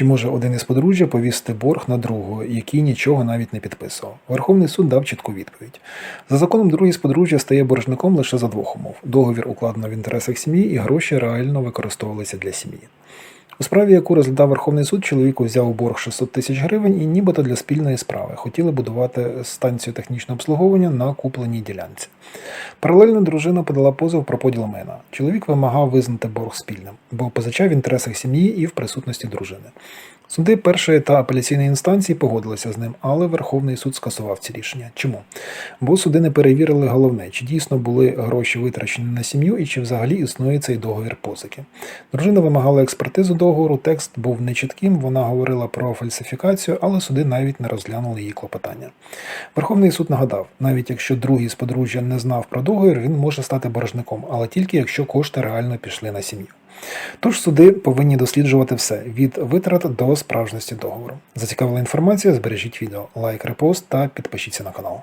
Чи може один із подружжя повісти борг на другого, який нічого навіть не підписував? Верховний суд дав чітку відповідь. За законом, другий з подружжя стає боржником лише за двох умов: договір укладено в інтересах сім'ї і гроші реально використовувалися для сім'ї. У справі, яку розглядав Верховний суд, чоловік взяв у борг 600 тисяч гривень і нібито для спільної справи хотіли будувати станцію технічного обслуговування на купленій ділянці. Паралельно дружина подала позов про поділ майна. Чоловік вимагав визнати борг спільним, бо позичав в інтересах сім'ї і в присутності дружини. Суди першої та апеляційної інстанції погодилися з ним, але Верховний суд скасував ці рішення. Чому? Бо суди не перевірили головне, чи дійсно були гроші витрачені на сім'ю і чи взагалі існує цей договір позики. Дружина вимагала експертизу договору, текст був нечітким, вона говорила про фальсифікацію, але суди навіть не розглянули її клопотання. Верховний суд нагадав, навіть якщо другий з подружжя не знав про договір, він може стати боржником, але тільки якщо кошти реально пішли на сім'ю. Тож суди повинні досліджувати все від витрат до справжності договору. Зацікавила інформація, збережіть відео, лайк, репост та підпишіться на канал.